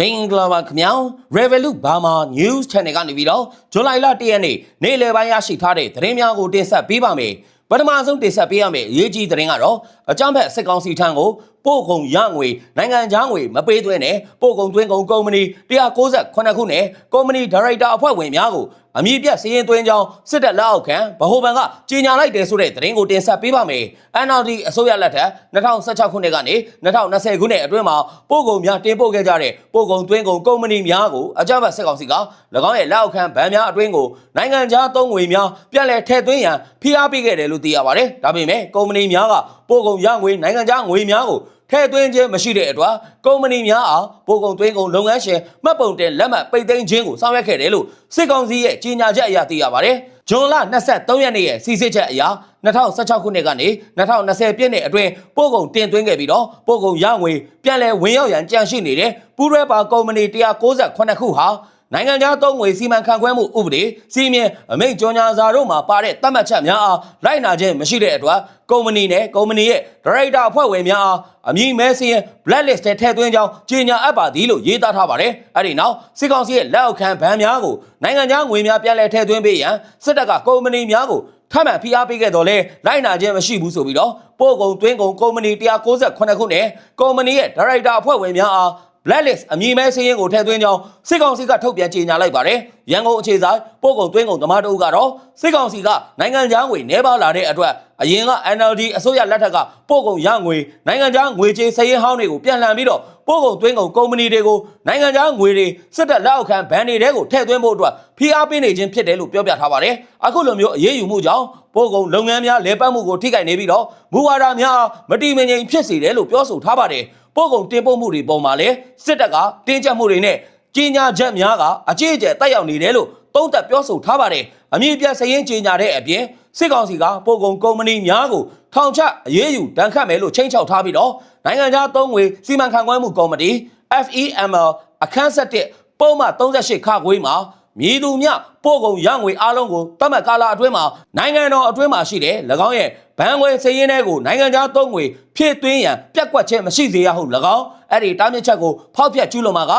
မင်္ဂလာပါခင်ဗျာ Revolut Burma News Channel ကနေပြီးတော့ဇူလိုင်လ1ရက်နေ့နေ့လယ်ပိုင်းရရှိထားတဲ့သတင်းများကိုတင်ဆက်ပေးပါမယ် ပထမဆုံးတင်ဆက်ပေးရမယ့်အရေးကြီးသတင်းကတော့အကြမ်းဖက်စစ်ကောင်စီထံကိုပို့ကုန်ရငွေနိုင်ငံခြားငွေမပေးသွင်းနဲ့ပို့ကုန်သွင်းကုန်ကုမ္ပဏီ198ခုနဲ့ကုမ္ပဏီဒါရိုက်တာအဖွဲ့ဝင်များကိုအမည်ပြစည်ရင်သွင်းကြောင်းစစ်တပ်လက်အောက်ခံဗဟိုဘဏ်ကကြေညာလိုက်တယ်ဆိုတဲ့သတင်းကိုတင်ဆက်ပေးပါမယ်။ NLD အစိုးရလက်ထက်2016ခုနှစ်ကနေ2020ခုနှစ်အတွင်းမှာပို့ကုန်များတင်ပို့ခဲ့ကြတဲ့ပို့ကုန်သွင်းကုန်ကုမ္ပဏီများကိုအကြမ်းဖက်စစ်ကောင်စီက၎င်းရဲ့လက်အောက်ခံဗန်များအတွင်းကိုနိုင်ငံခြားသုံးငွေများပြန်လည်ထည့်သွင်းရန်ဖိအားပေးခဲ့တယ်လို့သိရပါတယ်။ဒါပေမဲ့ကုမ္ပဏီများကပို့ကုန်ရငွေနိုင်ငံခြားငွေများကိုထည့်သွင်းခြင်းမရှိတဲ့အတွက်ကုမ္ပဏီများအားပို့ကုန်သွင်းကုန်လုပ်ငန်းရှင်မှတ်ပုံတင်လက်မှတ်ပိတ်သိမ်းခြင်းကိုဆောင်ရွက်ခဲ့တယ်လို့စစ်ကောင်စီရဲ့ကြေညာချက်အရသိရပါတယ်။ဂျွန်လ23ရက်နေ့ရဲ့စီစစ်ချက်အရ2016ခုနှစ်ကနေ2020ပြည့်နှစ်အတွင်းပို့ကုန်တင်သွင်းခဲ့ပြီးတော့ပို့ကုန်ရငွေပြန်လည်ဝင်ရောက်ရန်ကြံရှိနေတဲ့ပူးရဲပါကုမ္ပဏီ198ခုဟာ နိုင်ငံခြားသုံးငွေစီမံခန့်ခွဲမှုဥပဒေစီမံအမိန့်ကြော်ညာစာတို့မှာပါတဲ့သတ်မှတ်ချက်များအားလိုက်နာခြင်းမရှိတဲ့အတွက်ကုမ္ပဏီနဲ့ကုမ္ပဏီရဲ့ဒါရိုက်တာအဖွဲ့ဝင်များအားအမည်မဲစင်းရဲ့ blacklist ထဲထည့်သွင်းကြောင်းကြေညာအပ်ပါသည်လို့ရေးသားထားပါတယ်။အဲဒီနောက်စစ်ကောင်စီရဲ့လက်အောက်ခံဗန်များကိုနိုင်ငံခြားငွေများပြန်လည်ထည့်သွင်းပေးရန်စစ်တပ်ကကုမ္ပဏီများကိုထပ်မံဖိအားပေးခဲ့တော်လဲလိုက်နာခြင်းမရှိဘူးဆိုပြီးတော့ပို့ကုန်သွင်းကုန်ကုမ္ပဏီ198ခုနဲ့ကုမ္ပဏီရဲ့ဒါရိုက်တာအဖွဲ့ဝင်များအား blacklist အမည်မဲစင်းရင်ကိုထည့်သွင်းကြောင်းစစ်ကောင်စီကထုတ်ပြန်ကြေညာလိုက်ပါတယ်။ရန်ကုန်အခြေဆိုင်ပို့ကုန်သွင်းကုန်သမားတို့ကတော့စစ်ကောင်စီကနိုင်ငံခြားငွေနှဲပါလာတဲ့အတွက်အရင်က NLD အစိုးရလက်ထက်ကပို့ကုန်ရငွေနိုင်ငံခြားငွေကြေးစည်ရင်ဟောင်းတွေကိုပြန်လှန်ပြီးတော့ပို့ကုန်သွင်းကုန်ကုမ္ပဏီတွေကိုနိုင်ငံခြားငွေတွေစစ်တပ်လက်အောက်ခံဘဏ်တွေတဲကိုထည့်သွင်းဖို့အတွက်ဖိအားပေးနေခြင်းဖြစ်တယ်လို့ပြောပြထားပါတယ်။အခုလိုမျိုးအရေးယူမှုကြောင့်ပို့ကုန်လုပ်ငန်းများလဲပတ်မှုကိုထိခိုက်နေပြီးတော့မူဝါဒများမတိမငြိမ်ဖြစ်စေတယ်လို့ပြောဆိုထားပါတယ်။ပို့ကုန်တင်ပို့မှုတွေပုံမှာလည်းစစ်တပ်ကတင်းကျပ်မှုတွေနဲ့ ကြီးညာချက်များကအကြေအကျယ်တက်ရောက်နေတယ်လို့သုံးသပ်ပြောဆိုထားပါတယ်။အမည်ပြစရင်ကြီးညာတဲ့အပြင်စစ်ကောင်စီကပို့ကုန်ကုမ္ပဏီများကိုထောင်ချအရေးယူတန်းခတ်မယ်လို့ချိန်ချောက်ထားပြီးတော့နိုင်ငံခြားသုံးငွေစီမံခန့်ခွဲမှုကော်မတီ FEML အခန်းဆက်တဲ့ပုံမှန်38ခခွေးမှာမြည်သူမြ ပို့ကုန်ရငွေအားလုံးကိုတတ်မှတ်ကာလအတွင်းမှာနိုင်ငံတော်အတွင်းမှာရှိတဲ့၎င်းရဲ့ဘဏ်ငွေစည်ရင်းတွေကိုနိုင်ငံခြားသုံးငွေဖြည့်သွင်းရန်ပြက်ကွက်ခြင်းမရှိစေရဟု၎င်းအဲ့ဒီတားမြစ်ချက်ကိုဖောက်ဖျက်ကျူးလွန်မှာက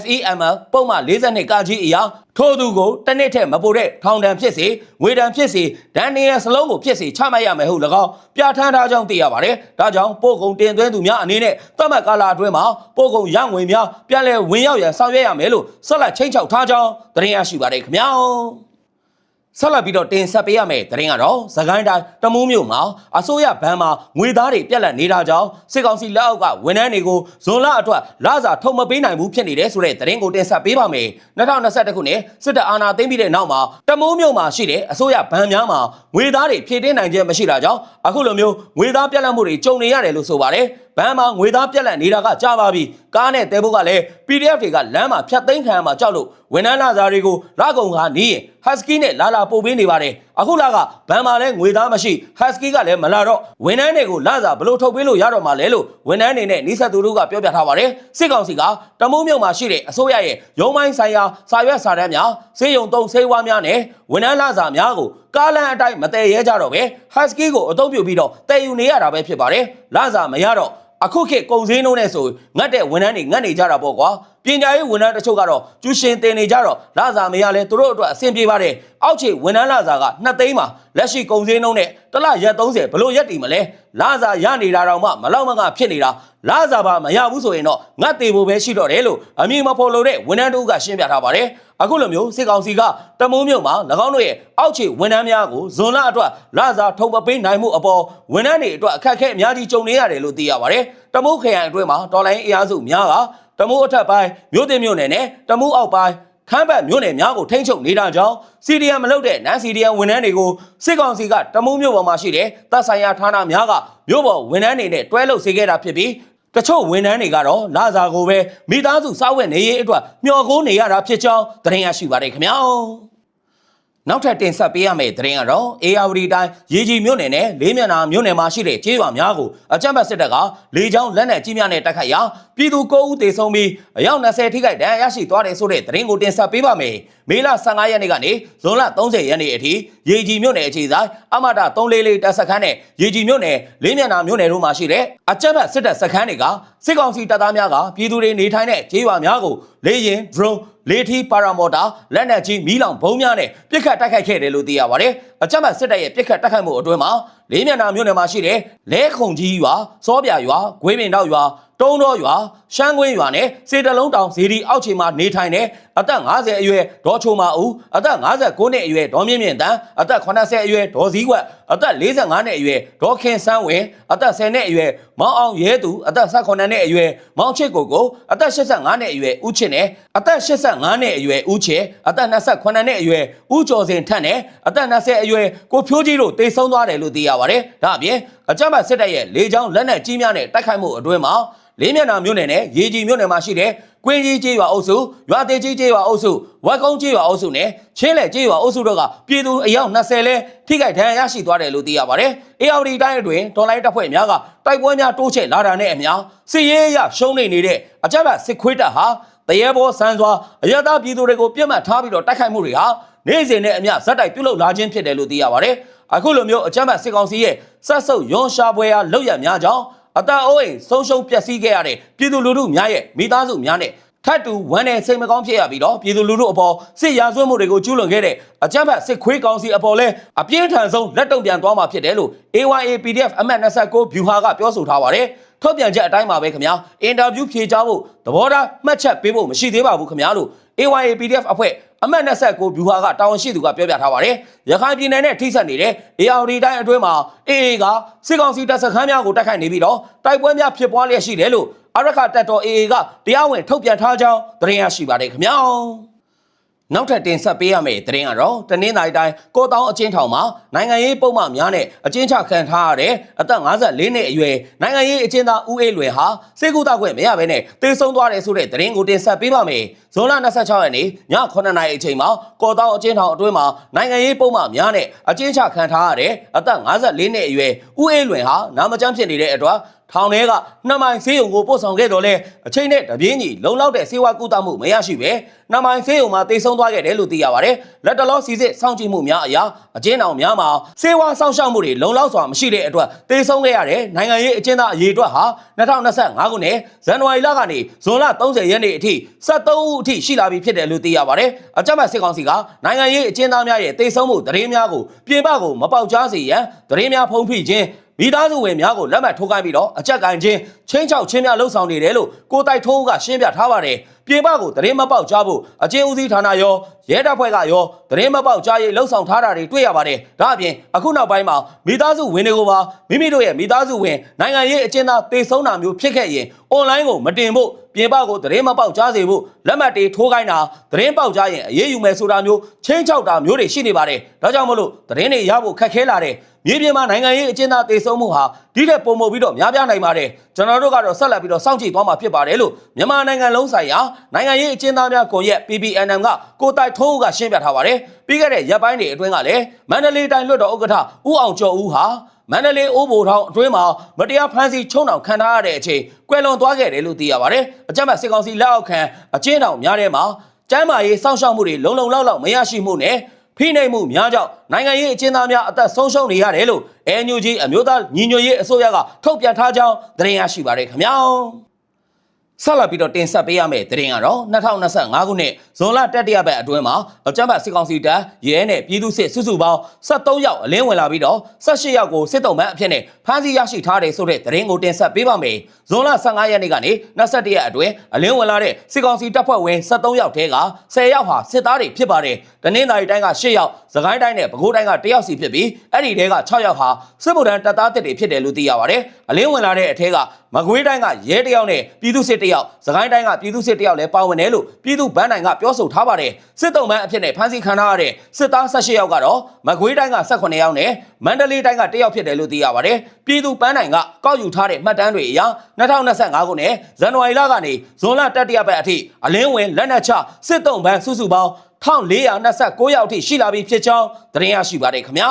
FEML ပုံမှန်42ကကြီးအရာထို့သူကိုတစ်နှစ်ထက်မပိုတဲ့ထောင်ဒဏ်ဖြစ်စေငွေဒဏ်ဖြစ်စေဒဏ်နေရစလုံးကိုဖြစ်စေချမှတ်ရမယ်ဟု၎င်းပြဋ္ဌာန်းထားကြောင်းသိရပါတယ်။ဒါကြောင့်ပို့ကုန်တင်သွင်းသူများအနေနဲ့သတ်မှတ်ကာလအတွင်းမှာပို့ကုန်ရငွေများပြန်လည်ဝင်ရောက်ရန်ဆောင်ရွက်ရမယ်လို့ဆက်လက်ချိန်ချောက်ထားကြောင်းသတင်းရရှိပါတယ်ခင်ဗျာ။ဆက်လက်ပြီးတော့တင်ဆက်ပေးရမယ့်သတင်းကတော့သခိုင်းတိုင်းတမူးမြို့မှာအစိုးရဘဏ်မှာငွေသားတွေပြက်လက်နေတာကြောင့်စစ်ကောင်စီလက်အောက်ကဝန်ထမ်းတွေကိုဇွန်လအတွက်လစာထုတ်မပေးနိုင်ဘူးဖြစ်နေတယ်ဆိုတဲ့သတင်းကိုတင်ဆက်ပေးပါမယ်2021ခုနှစ်စစ်တပ်အာဏာသိမ်းပြီးတဲ့နောက်မှာတမူးမြို့မှာရှိတဲ့အစိုးရဘဏ်များမှာငွေသားတွေဖြည့်တင်းနိုင်ခြင်းမရှိတာကြောင့်အခုလိုမျိုးငွေသားပြက်လက်မှုတွေကြုံနေရတယ်လို့ဆိုပါတယ် ဘဏ်မှာငွေသားပြက်လက်နေတာကကြာပါပြီကားနဲ့တဲဖို့ကလည်း PDF တွေကလမ်းမှာဖြတ်သိမ်းခံရမှာကြောက်လို့ဝန်ထမ်းလာစားတွေကိုလကုံကနီးရင် Husky နဲ့လာလာပို့ပေးနေပါတယ်အခုလာကဘဏ်မှာလည်းငွေသားမရှိ Husky ကလည်းမလာတော့ဝန်ထမ်းတွေကိုလာစားဘလို့ထုတ်ပေးလို့ရတော့မှာလဲလို့ဝန်ထမ်းတွေနဲ့နှိဆက်သူတို့ကပြောပြထားပါတယ်စစ်ကောင်စီကတမိုးမြုံမှာရှိတဲ့အစိုးရရဲ့ရုံးပိုင်းဆိုင်ရာစာရွက်စာတမ်းများစေယုံသုံးစေဝါများနဲ့ဝန်ထမ်းလာစားများကိုကားလမ်းအတိုင်းမတည်ရဲကြတော့ပဲ Husky ကိုအသုံးပြုပြီးတော့တည်ယူနေရတာပဲဖြစ်ပါတယ်လာစားမရတော့ အခုခေတ်ကုံစင်းနှုံးနဲ့ဆိုငတ်တဲ့ဝန်ထမ်းတွေငတ်နေကြတာပေါ့ကွာ ပညာရေးဝန်ထမ်းတချို့ကတော့ကျူရှင်တင်နေကြတော့လစာမရလဲသူတို့အတွက်အဆင်ပြေပါတယ်အောက်ခြေဝန်ထမ်းလစာက2သိန်းပါလက်ရှိကုံစင်းနှုံးနဲ့တစ်လရက်30ဘလို့ရက်တည်မလဲလစာရနေတာတော့မှမလောက်မငါဖြစ်နေတာလစာပါမရဘူးဆိုရင်တော့ငတ်သေးဖို့ပဲရှိတော့တယ်လို့အမည်မဖော်လို့တဲ့ဝန်ထမ်းတို့ကရှင်းပြထားပါတယ်အခုလိုမျိုးစစ်ကောင်စီကတမိုးမြုံမှာ၎င်းတို့ရဲ့အောက်ခြေဝန်ထမ်းများကိုဇွန်လအတွက်လစာထုံမပေးနိုင်မှုအပေါ်ဝန်ထမ်းတွေအတွက်အခက်အခဲအများကြီးကြုံနေရတယ်လို့သိရပါတယ်။တမိုးခရိုင်အတွင်းမှာတော်လိုင်းအင်အားစုများက တမိုးအထက်ပိုင်းမြို့တင်မြို့နယ်နဲ့တမိုးအောက်ပိုင်းခမ်းဘတ်မြို့နယ်များကိုထိန်းချုပ်နေတာကြောင့် CDM မလုပ်တဲ့နန် CDM ဝန်ထမ်းတွေကိုစစ်ကောင်စီကတမိုးမြို့ပေါ်မှာရှိတဲ့တပ်ဆိုင်ရာဌာနများကမြို့ပေါ်ဝန်ထမ်းတွေနဲ့တွဲလုပ်စေခဲ့တာဖြစ်ပြီးတချို့ဝန်ထမ်းတွေကတော့လာစာကိုပဲမိသားစုစောက်ဝက်နေရေးအတွက်မျှော်ကိုးနေရတာဖြစ်ကြောင်းသတင်းရရှိပါတယ်ခင်ဗျာ နောက်ထပ်တင်ဆက်ပေးရမယ့်သတင်းကတော့ AR တိုင်းရေကြီးမြို့နယ်နဲ့လေးမျက်နှာမြို့နယ်မှာရှိတဲ့ကျေးရွာများကိုအကြမ်းဖက်စစ်တပ်ကလေကြောင်းလက်နက်ကြီးများနဲ့တိုက်ခိုက်ရာပြည်သူ9ဦးသေဆုံးပြီးအယောက်20ထိခိုက်ဒဏ်ရာရရှိသွားတယ်ဆိုတဲ့သတင်းကိုတင်ဆက်ပေးပါမယ်။မေလ15ရက်နေ့ကနေဇွန်လ30ရက်နေ့အထိရေကြီးမြို့နယ်အခြေဆိုင်အမတာ344တပ်စခန်းနဲ့ရေကြီးမြို့နယ်လေးမျက်နှာမြို့နယ်တို့မှာရှိတဲ့အကြမ်းဖက်စစ်တပ်စခန်းတွေကစစ်ကောင်စီတပ်သားများကပြည်သူတွေနေထိုင်တဲ့ကျေးရွာများကိုလေရင် drone လေထီပါရာမော်တာလက်နက်ကြီးမီးလောင်ဘုံများနဲ့ပြစ်ခတ်တိုက်ခိုက်ခဲ့တယ်လို့သိရပါတယ်။အကြမ်းဖက်စစ်တပ်ရဲ့ပြစ်ခတ်တိုက်ခိုက်မှုအတွင်းမှာလေးမျက်နှာမြို့နယ်မှာရှိတဲ့လဲခုံကြီးရွာ၊စောပြရွာ၊ဂွေးပင်တောက်ရွာတုံးတော်ရွာရှမ်းကွင်းရွာနဲ့စေတလုံးတောင်ဇီဒီအောက်ခြေမှာနေထိုင်တဲ့အသက်50အရွယ်ဒေါ်ချိုမာဦးအသက်59နှစ်အရွယ်ဒေါ်မြင့်မြင့်တန်းအသက်80အရွယ်ဒေါ်စည်းကွက်အသက်45နှစ်အရွယ်ဒေါ်ခင်ဆန်းဝင်အသက်10နှစ်အရွယ်မောင်အောင်ရဲသူအသက်18နှစ်အရွယ်မောင်ချစ်ကိုကိုအသက်85နှစ်အရွယ်ဦးချစ်နဲ့အသက်85နှစ်အရွယ်ဦးချစ်အသက်28နှစ်အရွယ်ဦးကျော်စင်ထက်နဲ့အသက်20အရွယ်ကိုဖြိုးကြီးတို့တေဆုံးသွားတယ်လို့သိရပါတယ်ဒါအပြင်အကြမ်းဖက်စစ်တပ်ရဲ့လေကြောင်းလက်နက်ကြီးများနဲ့တိုက်ခိုက်မှုအတွင်းမှာလေးမျက်နှာမြို့နယ်နဲ့ရေကြီးမြို့နယ်မှာရှိတဲ့ကွင်းကြီးကျေးရွာအုပ်စုရွာသေးကြီးကျေးရွာအုပ်စုဝက်ကုန်းကျေးရွာအုပ်စုနဲ့ချင်းလဲကျေးရွာအုပ်စုတို့ကပြည်သူအယောက်20လဲထိခိုက်ဒဏ်ရာရရှိသွားတယ်လို့သိရပါတယ်။ ARD တိုင်းအတွင်းဒေါ်လိုက်တပ်ဖွဲ့များကတိုက်ပွဲများတိုးချဲ့လာတာနဲ့အမျှစစ်ရေးရရှုံးနေနေတဲ့အကြမ်းဖက်စစ်ခွေးတပ်ဟာ တရေဘောဆန်းစွာအရသာပြည်သူတွေကိုပြစ်မှတ်ထားပြီးတော့တိုက်ခိုက်မှုတွေဟာနေ့စဉ်နဲ့အမျှဇက်တိုက်ပြုလုပ်လာခြင်းဖြစ်တယ်လို့သိရပါတယ်။အခုလိုမျိုးအကြမ်းဖက်စစ်ကောင်စီရဲ့ဆက်ဆုပ်ရွန်ရှာပွဲရာလောက်ရများကြောင်းအတအိုးအိမ်ဆုံးရှုံးပျက်စီးခဲ့ရတဲ့ပြည်သူလူထုများရဲ့မိသားစုများနဲ့ထပ်တူဝမ်းနဲ့စိတ်မကောင်းဖြစ်ရပြီးတော့ပြည်သူလူထုအပေါ်စစ်ရာဇဝတ်မှုတွေကိုကျူးလွန်ခဲ့တဲ့အကြမ်းဖက်စစ်ခွေးကောင်စီအပေါ်လဲအပြင်းထန်ဆုံးလက်တုံပြန်သွားမှာဖြစ်တယ်လို့ AYA PDF အမှတ်29ဗျူဟာကပြောဆိုထားပါတယ် ထုတ်ပြန်ချက်အတိုင်းပါပဲခင်ဗျာအင်တာဗျူးဖြေကြားဖို့သဘောထားမှတ်ချက်ပေးဖို့မရှိသေးပါဘူးခင်ဗျာလို့ AYA PDF အဖွဲ့အမှတ်29ဗျူဟာကတာဝန်ရှိသူကပြောပြထားပါတယ်ရခိုင်ပြည်နယ်နဲ့ထိစပ်နေတဲ့ ARD တိုင်းအတွင်းမှာ AA ကစစ်ကောင်စီတပ်စခန်းများကိုတိုက်ခိုက်နေပြီးတော့တိုက်ပွဲများဖြစ်ပွားလျက်ရှိတယ်လို့အရခတပ်တော် AA ကတရားဝင်ထုတ်ပြန်ထားကြောင်းသတင်းရရှိပါတယ်ခင်ဗျာ နောက်ထပ်တင်ဆက်ပေးရမယ့်သတင်းကတော့တနင်္သာရီတိုင်းကိုတောင်းအချင်းထောင်မှာနိုင်ငံရေးပုံမှန်များနဲ့အချင်းချခံထားရတဲ့အသက်54နှစ်အရွယ်နိုင်ငံရေးအချင်းသားဦးအေးလွင်ဟာစေကူတာခွင့်မရဘဲနဲ့တေဆုံးသွားတယ်ဆိုတဲ့သတင်းကိုတင်ဆက်ပေးပါမယ်။ဇွန်လ26ရက်နေ့ည9:00နာရီအချိန်မှာကိုတောင်းအချင်းထောင်အတွင်းမှာနိုင်ငံရေးပုံမှန်များနဲ့အချင်းချခံထားရတဲ့အသက်54နှစ်အရွယ်ဦးအေးလွင်ဟာနာမကျန်းဖြစ်နေတဲ့အတွက်ထောင်ထဲကနှစ်မိုင်ဆေးရုံကိုပို့ဆောင်ခဲ့တော့လဲအချိန်နဲ့တပြင်းကြီးလုံလောက်တဲ့ဆေးဝါးကုသမှုမရရှိပဲနှစ်မိုင်ဆေးရုံမှာတေဆုံးသွားခဲ့တယ်လို့သိရပါတယ်။လက်တလောစီစစ်စောင့်ကြည့်မှုများအရာအကျဉ်းအောင်များမှာဆေးဝါးစောင့်ရှောက်မှုတွေလုံလောက်စွာမရှိတဲ့အတွက်တေဆုံးခဲ့ရတဲ့နိုင်ငံရေးအကျဉ်းသားအရေးအတွက်ဟာ2025ခုနှစ်ဇန်နဝါရီလကနေဇွန်လ30ရက်နေ့အထိ73ဦးအထိရှိလာပြီဖြစ်တယ်လို့သိရပါတယ်။အကြမ်းဖက်စစ်ကောင်စီကနိုင်ငံရေးအကျဉ်းသားများရဲ့တေဆုံးမှုသတင်းများကိုပြင်ပကိုမပေါက်ကြားစေရန်သတင်းများဖုံးဖိခြင်းမိသားစုဝင်များကိုလက်မှတ်ထိုးခိုင်းပြီးတော့အကြက်ကန်ချင်းချင်းချောက်ချင်းများလှုပ်ဆောင်နေတယ်လို့ကိုတိုက်ထုံးကရှင်းပြထားပါတယ်။ ပြေပကိုသတင်းမပေါက်ကြားဖို့အချင်းဦးစီးဌာနရောရဲတပ်ဖွဲ့ကရောသတင်းမပေါက်ကြားရေးလှုပ်ဆောင်ထားတာတွေတွေ့ရပါတယ်။ဒါအပြင်အခုနောက်ပိုင်းမှာမိသားစုဝင်တွေကိုပါမိမိတို့ရဲ့မိသားစုဝင်နိုင်ငံရေးအကျဉ်းသားတေဆုံးတာမျိုးဖြစ်ခဲ့ရင်အွန်လိုင်းကိုမတင်ဖို့ပြင်ပကိုသတင်းမပေါက်ကြားစေဖို့လက်မှတ်တွေထိုးခိုင်းတာသတင်းပေါက်ကြားရင်အရေးယူမယ်ဆိုတာမျိုးချင်းချောက်တာမျိုးတွေရှိနေပါတယ်။ဒါကြောင့်မလို့သတင်းတွေရဖို့ခက်ခဲလာတဲ့မြေပြင်မှာနိုင်ငံရေးအကျဉ်းသားတေဆုံးမှုဟာဒီတဲ့ပုံမပြီးတော့များပြားနိုင်ပါတယ် ကျွန်တော်တို့ကတော့ဆက်လက်ပြီးတော့စောင့်ကြည့်သွားမှာဖြစ်ပါတယ်လို့မြန်မာနိုင်ငံလုံးဆိုင်ရာနိုင်ငံရေးအကျဉ်းသားများကွန်ရက် PPNM ကကိုတိုက်ထုံးဦးကရှင်းပြထားပါတယ်ပြီးခဲ့တဲ့ရက်ပိုင်းတွေအတွင်းကလည်းမန္တလေးတိုင်းလွှတ်တော်ဥက္ကဋ္ဌဦးအောင်ကျော်ဦးဟာမန္တလေးအိုးဘိုထောင်အတွင်းမှာမတရားဖမ်းဆီးချုံနှောင်ခံထားရတဲ့အချိန်ကွယ်လွန်သွားခဲ့တယ်လို့သိရပါတယ်အကြမ်းဖက်စစ်ကောင်စီလက်အောက်ခံအကျဉ်းထောင်များထဲမှာကျမ်းမာရေးစောင့်ရှောက်မှုတွေလုံလုံလောက်လောက်မရရှိမှုနဲ့ ဖိနှိပ်မှုများကြောင့်နိုင်ငံရေးအကျဉ်းသားများအသက်ဆုံးရှုံးနေရတယ်လို့ NUG အမျိုးသားညီညွတ်ရေးအစိုးရကထုတ်ပြန်ထားကြောင်းသတင်းရရှိပါရခင်ဗျာ ဆက်လက်ပြီးတော့တင်ဆက်ပေးရမယ့်သတင်းကတော့2025ခုနှစ်ဇွန်လတတိယပတ်အတွင်းမှာအကြမ်းဖက်စစ်ကောင်စီတပ်ရဲနဲ့ပြည်သူစစ်စုစုပေါင်း73ယောက်အလင်းဝင်လာပြီးတော့18ယောက်ကိုစစ်တုံးမှန်းအဖြစ်နဲ့ဖမ်းဆီးရရှိထားတယ်ဆိုတဲ့သတင်းကိုတင်ဆက်ပေးပါမယ်။ဇွန်လ15ရက်နေ့ကနေ21ရက်အတွင်းအလင်းဝင်လာတဲ့စစ်ကောင်စီတပ်ဖွဲ့ဝင်73ယောက်ထဲက10ယောက်ဟာစစ်သားတွေဖြစ်ပါတယ်။တနင်္သာရီတိုင်းက10ယောက်၊စကိုင်းတိုင်းနဲ့ပဲခူးတိုင်းက1ယောက်စီဖြစ်ပြီးအဲ့ဒီထဲက6ယောက်ဟာစစ်ဗိုလ်တန်းတပ်သားတစ်တွေဖြစ်တယ်လို့သိရပါတယ်။အလင်းဝင်လာတဲ့အထက်ကမကွေးတိုင်းကရဲတယောက်နဲ့ပြည်သူစစ်တယောက်စကိုင်းတိုင်းကပြည်သူစစ်တယောက်လည်းပါဝင်တယ်လို့ပြည်သူဗန်းနိုင်ကပြောဆိုထားပါတယ်စစ်တုံးမန်းအဖြစ်နဲ့ဖမ်းဆီးခံထားရတဲ့စစ်သား18ယောက်ကတော့မကွေးတိုင်းက18ယောက်နဲ့မန္တလေးတိုင်းကတယောက်ဖြစ်တယ်လို့သိရပါတယ်ပြည်သူဗန်းနိုင်ကကောက်ယူထားတဲ့မှတ်တမ်းတွေအရ2025ခုနှစ်ဇန်နဝါရီလကနေဇွန်လတတိယပတ်အထိအလင်းဝင်လက်နက်ချစစ်တုံးမန်းစုစုပေါင်း1429ယောက်ထိရှိလာပြီဖြစ်ကြောင်းသတင်းရရှိပါတယ်ခင်ဗျာ